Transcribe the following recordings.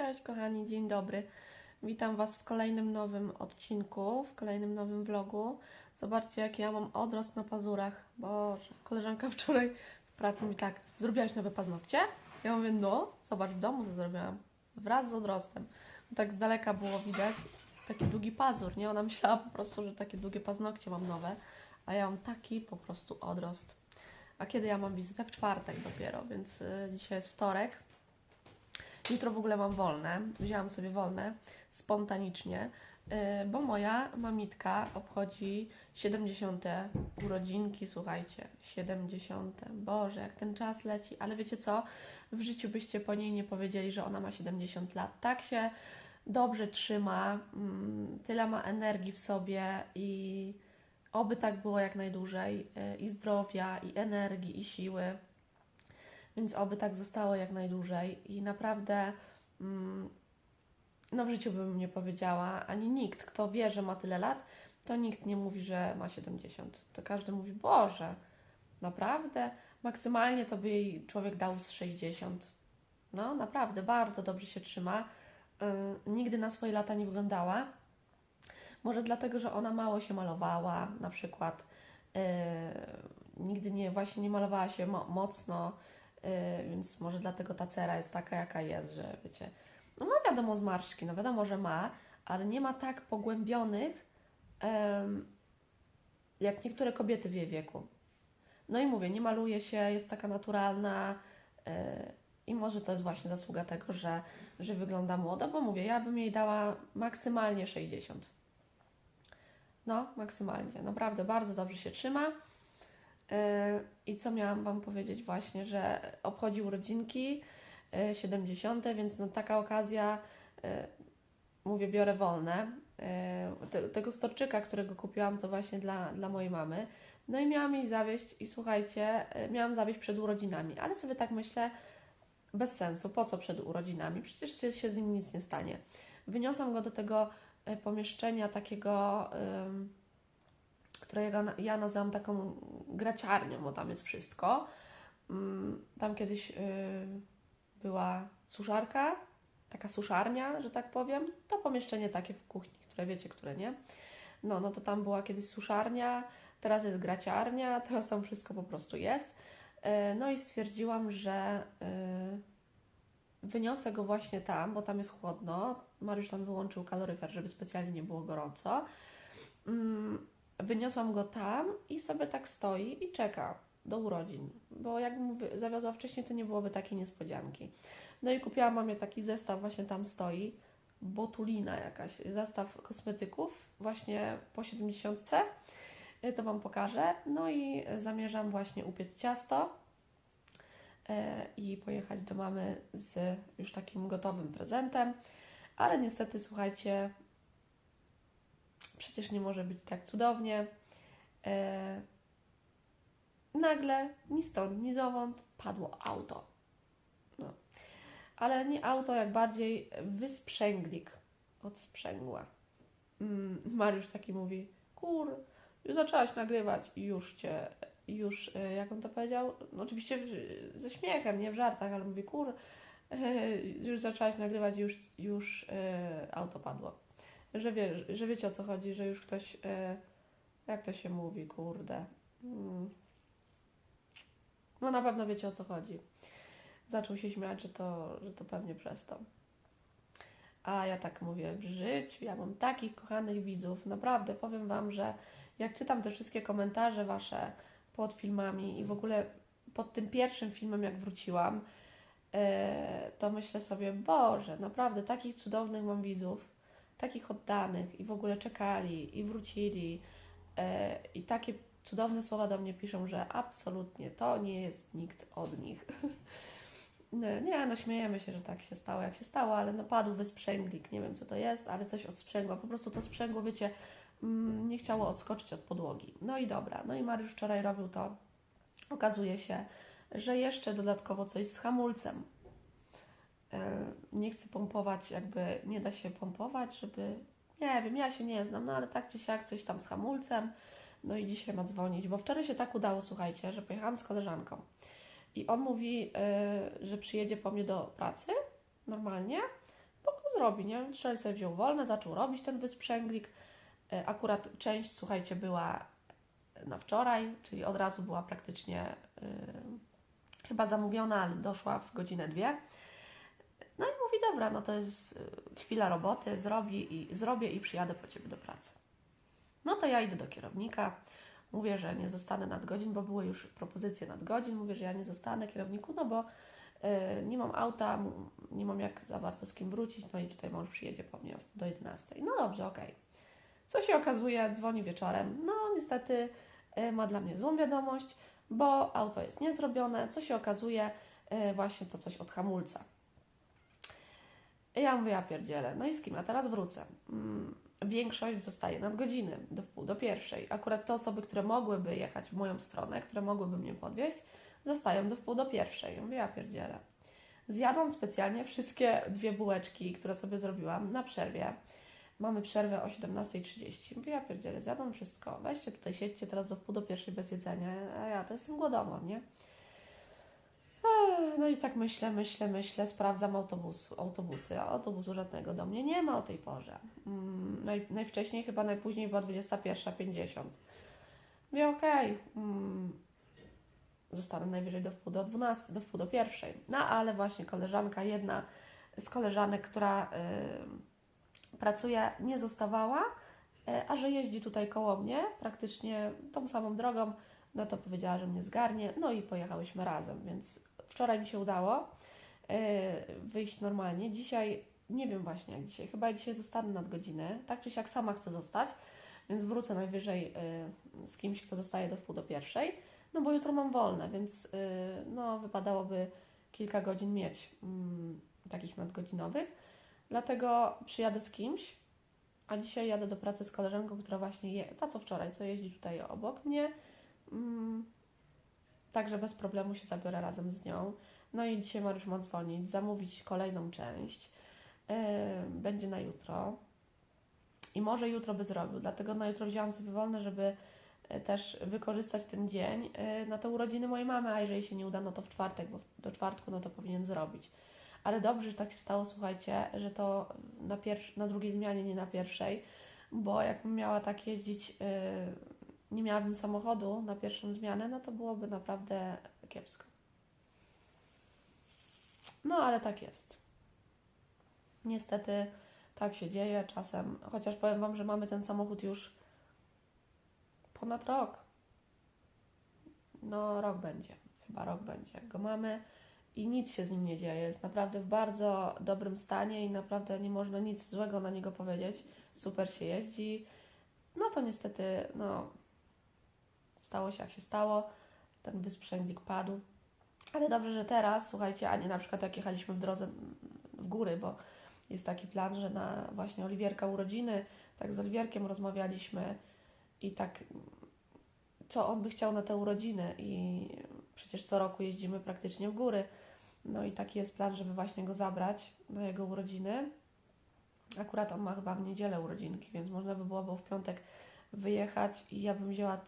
Cześć kochani, dzień dobry. Witam Was w kolejnym nowym odcinku, w kolejnym nowym vlogu. Zobaczcie, jaki ja mam odrost na pazurach. Boże, koleżanka wczoraj w pracy mi tak, zrobiłaś nowe paznokcie? Ja mówię, no, zobacz, w domu to zrobiłam. Wraz z odrostem. Tak z daleka było widać taki długi pazur, nie? Ona myślała po prostu, że takie długie paznokcie mam nowe, a ja mam taki po prostu odrost. A kiedy ja mam wizytę? W czwartek dopiero, więc y, dzisiaj jest wtorek. Jutro w ogóle mam wolne. Wzięłam sobie wolne spontanicznie, y, bo moja mamitka obchodzi 70. urodzinki. Słuchajcie, 70. Boże, jak ten czas leci. Ale wiecie co? W życiu byście po niej nie powiedzieli, że ona ma 70 lat. Tak się dobrze trzyma, mm, tyle ma energii w sobie i oby tak było jak najdłużej. y, I zdrowia, i energii, i siły. Więc oby tak zostało jak najdłużej. I naprawdę, mm, no w życiu bym nie powiedziała, ani nikt, kto wie, że ma tyle lat, to nikt nie mówi, że ma 70. To każdy mówi, Boże, naprawdę? Maksymalnie to by jej człowiek dał z 60. No, naprawdę, bardzo dobrze się trzyma. Ym, nigdy na swoje lata nie wyglądała. Może dlatego, że ona mało się malowała, na przykład. Yy, nigdy nie, właśnie nie malowała się mo- mocno, yy, więc może dlatego ta cera jest taka, jaka jest, że wiecie, no ma wiadomo zmarszczki, no wiadomo, że ma, ale nie ma tak pogłębionych, jak niektóre kobiety w jej wieku. No i mówię, nie maluje się, jest taka naturalna yy, i może to jest właśnie zasługa tego, że, że wygląda młodo, bo mówię, ja bym jej dała maksymalnie 60. No, maksymalnie. Naprawdę bardzo dobrze się trzyma. Yy, I co miałam Wam powiedzieć właśnie, że obchodzi urodzinki yy, 70, więc no taka okazja, yy, mówię, biorę wolne. Te, tego storczyka, którego kupiłam, to właśnie dla, dla mojej mamy. No i miałam jej zawieść i słuchajcie, miałam zawieść przed urodzinami, ale sobie tak myślę, bez sensu, po co przed urodzinami? Przecież się, się z nim nic nie stanie. Wyniosłam go do tego pomieszczenia takiego, którego na- ja nazywam taką graciarnią, bo tam jest wszystko. Ym, Tam kiedyś y, była suszarka, taka suszarnia, że tak powiem. To pomieszczenie takie w kuchni, które wiecie, które nie. No, no to tam była kiedyś suszarnia, teraz jest graciarnia, teraz tam wszystko po prostu jest. E, No i stwierdziłam, że y, wyniosę go właśnie tam, bo tam jest chłodno. Mariusz tam wyłączył kaloryfer, żeby specjalnie nie było gorąco. Wyniosłam go tam i sobie tak stoi i czeka do urodzin, bo jakbym mu zawiozła wcześniej, to nie byłoby takiej niespodzianki. No i kupiłam mamie taki zestaw, właśnie tam stoi, botulina jakaś, zestaw kosmetyków, właśnie po 70. Y, To Wam pokażę. No i zamierzam właśnie upiec ciasto e, i pojechać do mamy z już takim gotowym prezentem. Ale niestety, słuchajcie, przecież nie może być tak cudownie. E, nagle, ni stąd, ni zowąd, padło auto. No. Ale nie auto, jak bardziej wysprzęglik od sprzęgła. Mm, Mariusz taki mówi, kur, już zaczęłaś nagrywać i już cię, już, e, jak on to powiedział, no oczywiście w, ze śmiechem, nie w żartach, ale mówi, kur, e, już zaczęłaś nagrywać już, już e, auto padło. Że, wie, że wiecie o co chodzi, że już ktoś, e, jak to się mówi, kurde. Mm. No na pewno wiecie o co chodzi. Zaczął się śmiać, że to, że to pewnie przez to. A ja tak mówię, w życiu ja mam takich kochanych widzów. Naprawdę powiem Wam, że jak czytam te wszystkie komentarze Wasze pod filmami i w ogóle pod tym pierwszym filmem, jak wróciłam, e, to myślę sobie, Boże, naprawdę takich cudownych mam widzów, takich oddanych i w ogóle czekali i wrócili e, i takie cudowne słowa do mnie piszą, że absolutnie to nie jest nikt od nich. Nie, nie, no śmiejemy się, że tak się stało, jak się stało, ale no padł wysprzęglik, nie wiem co to jest, ale coś od sprzęgła, po prostu to sprzęgło, wiecie, mm, nie chciało odskoczyć od podłogi. No i dobra, no i Mariusz wczoraj robił to. Okazuje się, że jeszcze dodatkowo coś z hamulcem. E, Nie chcę pompować, jakby nie da się pompować, żeby, nie wiem, ja się nie znam, no ale tak czy siak coś tam z hamulcem. No i dzisiaj ma dzwonić, bo wczoraj się tak udało, słuchajcie, że pojechałam z koleżanką. I on mówi, y, że przyjedzie po mnie do pracy normalnie, zrobi, nie? Wczoraj sobie wziął wolne, zaczął robić ten wysprzęglik. E, Akurat część, słuchajcie, była na wczoraj, czyli od razu była praktycznie y, chyba zamówiona, ale doszła w godzinę dwie. Dobra, no to jest y, chwila roboty, zrobi i, zrobię i przyjadę po Ciebie do pracy. No to ja idę do kierownika, mówię, że nie zostanę nadgodzin, bo były już propozycje nadgodzin, mówię, że ja nie zostanę kierowniku, no bo y, nie mam auta, nie mam jak za bardzo z kim wrócić, no i tutaj mąż przyjedzie po mnie do 11. No dobrze, okej. Co się okazuje, dzwoni wieczorem, no niestety y, ma dla mnie złą wiadomość, bo auto jest niezrobione, co się okazuje, właśnie to coś od hamulca. I ja mówię, ja pierdzielę, no i z kim ja teraz wrócę? Mm, Większość zostaje nadgodziny, do wpół do pierwszej. Akurat te osoby, które mogłyby jechać w moją stronę, które mogłyby mnie podwieźć, zostają do wpół do pierwszej. Mówię, ja pierdzielę. Zjadłam specjalnie wszystkie dwie bułeczki, które sobie zrobiłam na przerwie. Mamy przerwę o 17.30. Mówię, ja pierdzielę, zjadłam wszystko. Weźcie tutaj, siedźcie teraz do wpół do pierwszej bez jedzenia. A ja to jestem głodomor, nie? Ech, No i tak myślę, myślę, myślę, sprawdzam autobusu, autobusy, a autobusu żadnego do mnie nie ma o tej porze. Mm, naj, najwcześniej, chyba najpóźniej była 21.50. Mówię, okej, mm, zostanę najwyżej do wpół do 12, do wpół do pierwszej. No ale właśnie koleżanka, jedna z koleżanek, która y, pracuje, nie zostawała, y, a że jeździ tutaj koło mnie, praktycznie tą samą drogą, no to powiedziała, że mnie zgarnie, no i pojechałyśmy razem, więc wczoraj mi się udało y, wyjść normalnie. Dzisiaj nie wiem właśnie jak dzisiaj, chyba dzisiaj zostanę nadgodziny, tak czy siak sama chcę zostać, więc wrócę najwyżej y, z kimś, kto zostaje do wpół do pierwszej, no bo jutro mam wolne, więc y, no wypadałoby kilka godzin mieć mm, takich nadgodzinowych, dlatego przyjadę z kimś, a dzisiaj jadę do pracy z koleżanką, która właśnie je, ta co wczoraj, co jeździ tutaj obok mnie, mm, Także bez problemu się zabiorę razem z nią. No i dzisiaj Mariusz ma dzwonić, zamówić kolejną część. Yy, będzie na jutro. I może jutro by zrobił, dlatego na jutro wzięłam sobie wolne, żeby yy, też wykorzystać ten dzień yy, na te urodziny mojej mamy, a jeżeli się nie uda, no to w czwartek, bo do czwartku no to powinien zrobić. Ale dobrze, że tak się stało, słuchajcie, że to na, pierwsz- na drugiej zmianie, nie na pierwszej, bo jakbym miała tak jeździć yy, nie miałabym samochodu na pierwszą zmianę, no to byłoby naprawdę kiepsko. No, ale tak jest. Niestety tak się dzieje czasem, chociaż powiem Wam, że mamy ten samochód już ponad rok. No, rok będzie, chyba rok będzie, go mamy i nic się z nim nie dzieje. Jest naprawdę w bardzo dobrym stanie i naprawdę nie można nic złego na niego powiedzieć. Super się jeździ. No to niestety, no, stało się jak się stało, ten wysprzęglik padł. Ale dobrze, że teraz, słuchajcie, a nie na przykład jak jechaliśmy w drodze w góry, bo jest taki plan, że na właśnie Oliwierka urodziny, tak z Oliwierkiem rozmawialiśmy i tak co on by chciał na te urodziny i przecież co roku jeździmy praktycznie w góry. No i taki jest plan, żeby właśnie go zabrać na jego urodziny. Akurat on ma chyba w niedzielę urodzinki, więc można by było w piątek wyjechać i ja bym wzięła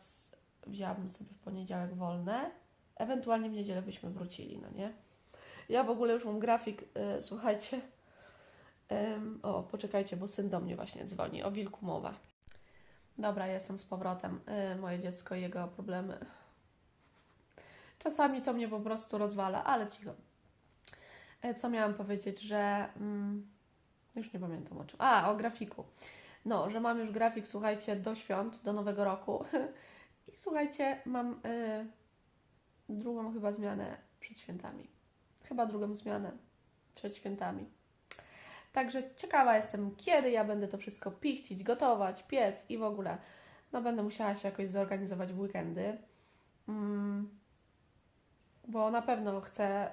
wzięłabym sobie w poniedziałek wolne, ewentualnie w niedzielę byśmy wrócili, no nie? Ja w ogóle już mam grafik, y, słuchajcie. Ym, o, poczekajcie, bo syn do mnie właśnie dzwoni, o wilku mowa. Dobra, jestem z powrotem. Y, moje dziecko i jego problemy. Czasami to mnie po prostu rozwala, ale cicho. Y, co miałam powiedzieć, że... Mm, już nie pamiętam o czym. A, o grafiku. No, że mam już grafik, słuchajcie, do świąt, do nowego roku. I słuchajcie, mam y, drugą chyba zmianę przed świętami. Chyba drugą zmianę przed świętami. Także ciekawa jestem, kiedy ja będę to wszystko pichcić, gotować, piec i w ogóle. No będę musiała się jakoś zorganizować w weekendy. Mm, bo na pewno chcę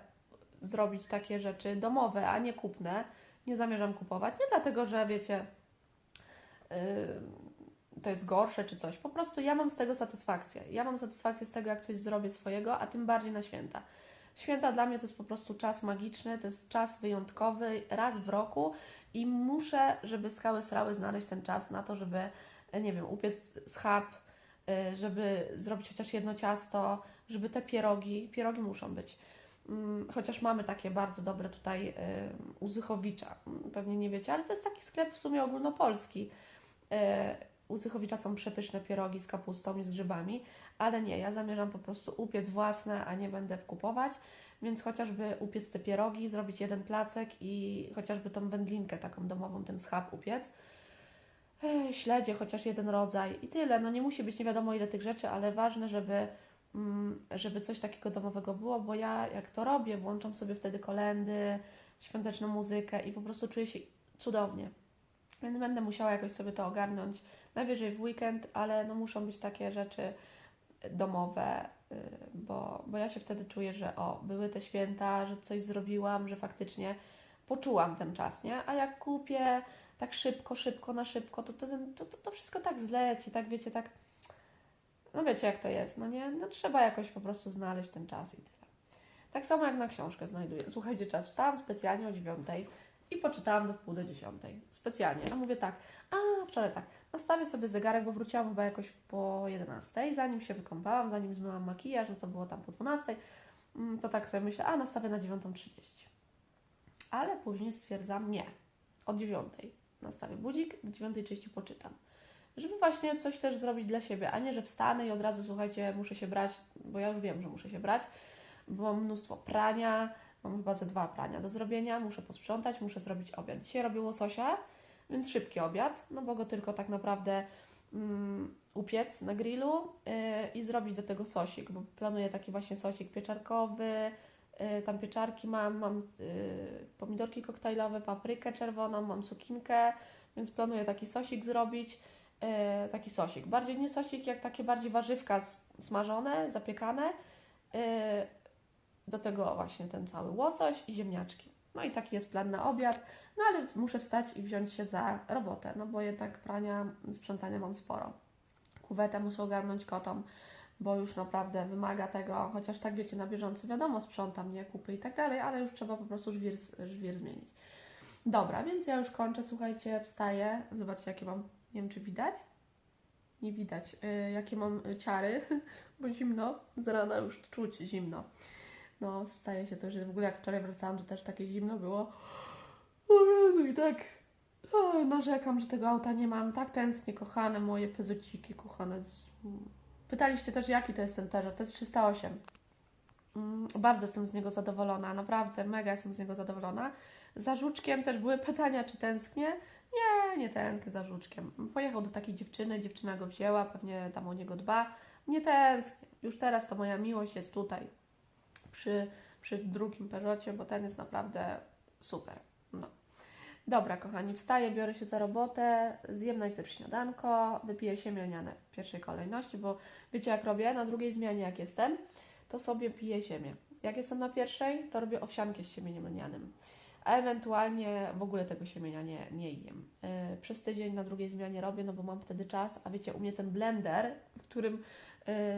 zrobić takie rzeczy domowe, a nie kupne. Nie zamierzam kupować. Nie dlatego, że wiecie, yy, to jest gorsze czy coś. Po prostu ja mam z tego satysfakcję. Ja mam satysfakcję z tego, jak coś zrobię swojego, a tym bardziej na święta. Święta dla mnie to jest po prostu czas magiczny, to jest czas wyjątkowy, raz w roku i muszę, żeby skały srały, znaleźć ten czas na to, żeby, nie wiem, upiec schab, y, żeby zrobić chociaż jedno ciasto, żeby te pierogi, pierogi muszą być, Mm, Chociaż mamy takie bardzo dobre tutaj y, u Zychowicza, Mm, pewnie nie wiecie, ale to jest taki sklep w sumie ogólnopolski. U Zychowicza są przepyszne pierogi z kapustą i z grzybami, ale nie, ja zamierzam po prostu upiec własne, a nie będę kupować, więc chociażby upiec te pierogi, zrobić jeden placek i chociażby tą wędlinkę taką domową, ten schab upiec. Śledzie, chociaż jeden rodzaj i tyle. No nie musi być nie wiadomo ile tych rzeczy, ale ważne, żeby, mm, żeby coś takiego domowego było, bo ja jak to robię, włączam sobie wtedy kolendy, świąteczną muzykę i po prostu czuję się cudownie. Więc będę musiała jakoś sobie to ogarnąć, najwyżej w weekend, ale no muszą być takie rzeczy domowe, y, bo, bo ja się wtedy czuję, że o, były te święta, że coś zrobiłam, że faktycznie poczułam ten czas, nie? A jak kupię tak szybko, szybko, na szybko, to to, to, to, wszystko tak zleci, tak wiecie, tak, no wiecie jak to jest, no nie? No trzeba jakoś po prostu znaleźć ten czas i tyle. Tak samo jak na książkę znajduję. Słuchajcie, czas wstałam specjalnie o dziewiątej i poczytałam do wpół do dziesiątej. Specjalnie. Ja mówię tak, a wczoraj tak, nastawię sobie zegarek, bo wróciłam chyba jakoś po 11, zanim się wykąpałam, zanim zmyłam makijaż, no to było tam po 12, mm, to tak sobie myślę, a nastawię na 9.30. Ale później stwierdzam, nie, od 9 nastawię budzik, do 9.30 poczytam. Żeby właśnie coś też zrobić dla siebie, a nie, że wstanę i od razu, słuchajcie, muszę się brać, bo ja już wiem, że muszę się brać, bo mam mnóstwo prania, mam chyba ze dwa prania do zrobienia, muszę posprzątać, muszę zrobić obiad. Dzisiaj robię łososia, więc szybki obiad, no bo go tylko tak naprawdę mm, upiec na grillu yy, i zrobić do tego sosik, bo planuję taki właśnie sosik pieczarkowy, yy, tam pieczarki mam, mam yy, pomidorki koktajlowe, paprykę czerwoną, mam cukinkę, więc planuję taki sosik zrobić, yy, taki sosik. Bardziej nie sosik, jak takie bardziej warzywka smażone, zapiekane, yy, do tego właśnie ten cały łosoś i ziemniaczki. No i taki jest plan na obiad, no ale muszę wstać i wziąć się za robotę, no bo jednak prania, sprzątania mam sporo. Kuwetę muszę ogarnąć kotom, bo już naprawdę wymaga tego, chociaż tak wiecie, na bieżąco wiadomo, sprzątam, nie, kupy i tak dalej, ale już trzeba po prostu żwir, żwir zmienić. Dobra, więc ja już kończę, słuchajcie, wstaję, zobaczcie jakie mam, nie wiem czy widać? Nie widać, y, jakie mam ciary, bo zimno, z rana już czuć zimno. No, staje się to, że w ogóle jak wczoraj wracałam, to też takie zimno było. O Jezu, i tak o, narzekam, że tego auta nie mam. Tak tęsknię, kochane moje pezociki, kochane. Pytaliście też, jaki to jest ten Peugeot. To jest 308. Mm, Bardzo jestem z niego zadowolona, naprawdę mega jestem z niego zadowolona. Za Żuczkiem też były pytania, czy tęsknię. Nie, nie tęsknię za Żuczkiem. Pojechał do takiej dziewczyny, dziewczyna go wzięła, pewnie tam o niego dba. Nie tęsknię. Już teraz ta moja miłość jest tutaj, przy, przy drugim Peugeotie, bo ten jest naprawdę super. No. Dobra, kochani, wstaję, biorę się za robotę, zjem najpierw śniadanko, wypiję siemię lniane w pierwszej kolejności, bo wiecie jak robię, na drugiej zmianie jak jestem, to sobie piję siemię. Jak jestem na pierwszej, to robię owsiankę z siemieniem lnianym, a ewentualnie w ogóle tego siemienia nie, nie jem. Yy, przez tydzień na drugiej zmianie robię, no bo mam wtedy czas, a wiecie, u mnie ten blender, którym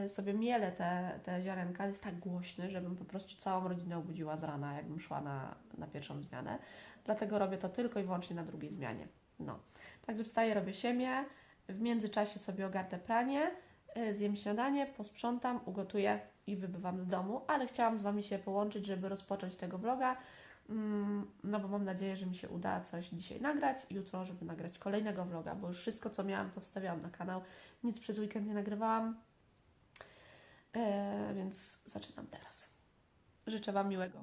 sobie mielę te, te ziarenka, jest tak głośny, żebym po prostu całą rodzinę obudziła z rana, jakbym szła na, na pierwszą zmianę. Dlatego robię to tylko i wyłącznie na drugiej zmianie. No. Także wstaję, robię siemię, w międzyczasie sobie ogarnę pranie, yy, zjem śniadanie, posprzątam, ugotuję i wybywam z domu, ale chciałam z Wami się połączyć, żeby rozpocząć tego vloga, Mm, no bo mam nadzieję, że mi się uda coś dzisiaj nagrać jutro, żeby nagrać kolejnego vloga, bo już wszystko, co miałam, to wstawiałam na kanał. Nic przez weekend nie nagrywałam, e, więc zaczynam teraz. Życzę Wam miłego.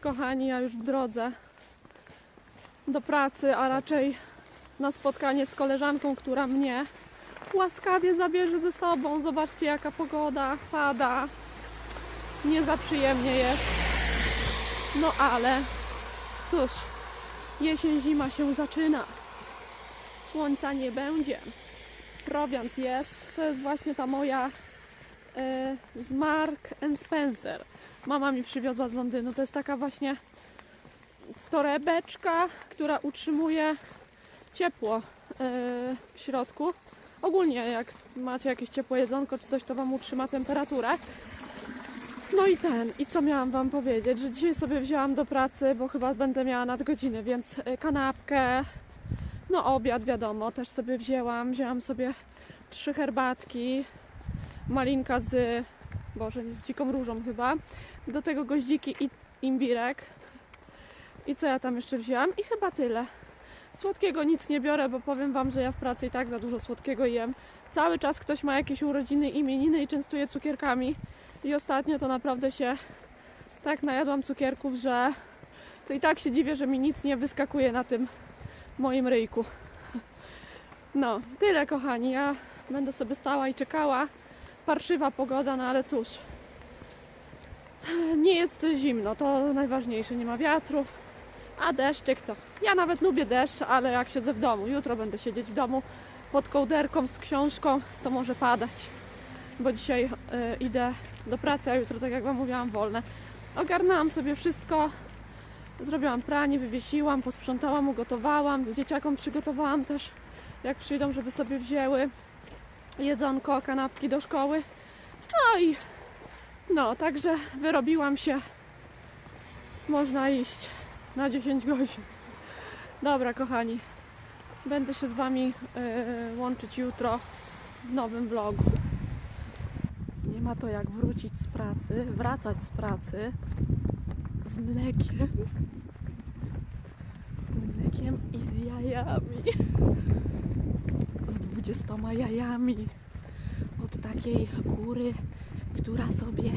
Kochani, ja już w drodze do pracy, a raczej na spotkanie z koleżanką, która mnie łaskawie zabierze ze sobą. Zobaczcie, jaka pogoda pada. Nie za przyjemnie jest. No ale cóż, jesień, zima się zaczyna. Słońca nie będzie. Prowiant jest. To jest właśnie ta moja e, z Mark Spencer. Mama mi przywiozła z Londynu. To jest taka właśnie torebeczka, która utrzymuje ciepło e, w środku. Ogólnie jak macie jakieś ciepłe jedzonko czy coś, to Wam utrzyma temperaturę. No i ten, i co miałam Wam powiedzieć, że dzisiaj sobie wzięłam do pracy, bo chyba będę miała nadgodzinę, więc e, kanapkę, no obiad wiadomo, też sobie wzięłam, wzięłam sobie trzy herbatki, malinka z, boże, z dziką różą chyba, do tego goździki i imbirek. I co ja tam jeszcze wzięłam? I chyba tyle. Słodkiego nic nie biorę, bo powiem Wam, że ja w pracy i tak za dużo słodkiego jem. Cały czas ktoś ma jakieś urodziny, imieniny i częstuje cukierkami. I ostatnio to naprawdę się tak najadłam cukierków, że to i tak się dziwię, że mi nic nie wyskakuje na tym moim ryjku. No, tyle kochani. Ja będę sobie stała i czekała. Parszywa pogoda, no ale cóż. Nie jest zimno, to najważniejsze, nie ma wiatru. A deszczyk to. Ja nawet lubię deszcz, ale jak siedzę w domu, jutro będę siedzieć w domu pod kołderką z książką, to może padać. Bo dzisiaj e, idę do pracy, a jutro, tak jak Wam mówiłam, wolne. Ogarnęłam sobie wszystko. Zrobiłam pranie, wywiesiłam, posprzątałam, ugotowałam. Dzieciakom przygotowałam też, jak przyjdą, żeby sobie wzięły jedzonko, kanapki do szkoły. No i no, także wyrobiłam się. Można iść na 10 godzin. Dobra, kochani. Będę się z Wami e, łączyć jutro w nowym vlogu. Nie ma to jak wrócić z pracy, wracać z pracy z mlekiem. Z mlekiem i z jajami. Z 20 jajami. Od takiej kury, która sobie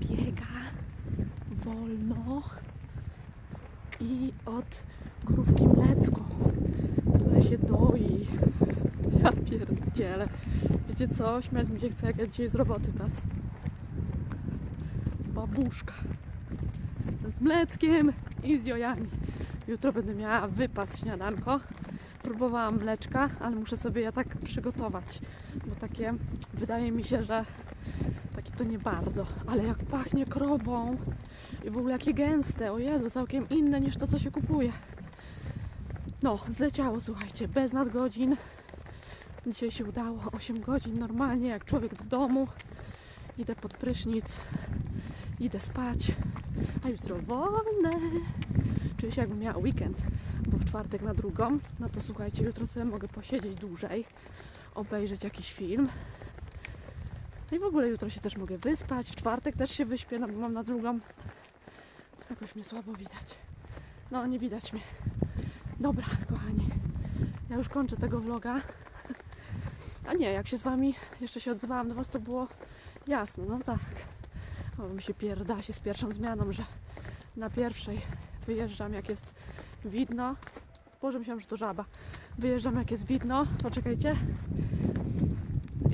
biega wolno i od krówki mlecką, która się doi. Ja pierdzielę. Wiecie co? Śmiać mi się chce, jak ja dzisiaj z roboty wracam. Babuszka. Z mleckiem i z jojami. Jutro będę miała wypas śniadanko. Próbowałam mleczka, ale muszę sobie ja tak przygotować, bo takie wydaje mi się, że to nie bardzo. Ale jak pachnie krową i w ogóle jakie gęste, o Jezu, całkiem inne niż to, co się kupuje. No, zleciało, słuchajcie, bez nadgodzin. Dzisiaj się udało 8 godzin normalnie, jak człowiek do domu. Idę pod prysznic, idę spać, a jutro wolne. Czuję się jakbym miała weekend, bo w czwartek na drugą. No to słuchajcie, jutro sobie mogę posiedzieć dłużej, obejrzeć jakiś film. No i w ogóle jutro się też mogę wyspać. W czwartek też się wyśpię, no bo mam na drugą. Jakoś mnie słabo widać. No, nie widać mnie. Dobra, kochani. Ja już kończę tego vloga. A nie, jak się z wami jeszcze się odzywałam do was, to było jasno, no tak. O, mi się pierda się z pierwszą zmianą, że na pierwszej wyjeżdżam jak jest widno. Boże, myślałam, że to żaba. Wyjeżdżam jak jest widno. Poczekajcie.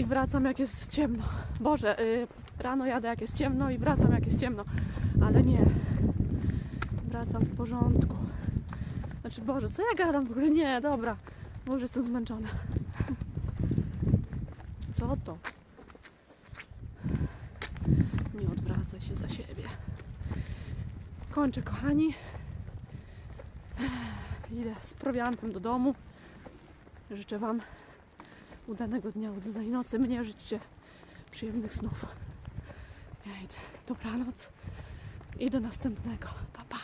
Wracam jak jest ciemno. Boże, y, rano jadę jak jest ciemno i wracam jak jest ciemno. Ale nie. Wracam w porządku. Znaczy, Boże, co ja gadam w ogóle? Nie, dobra. Może jestem zmęczona. Co to? Nie odwracaj się za siebie. Kończę, kochani. Idę z prowiantem do domu. Życzę Wam udanego dnia, udanej nocy. Mnie życzcie przyjemnych snów. Ja idę. Dobranoc i do następnego. Pa,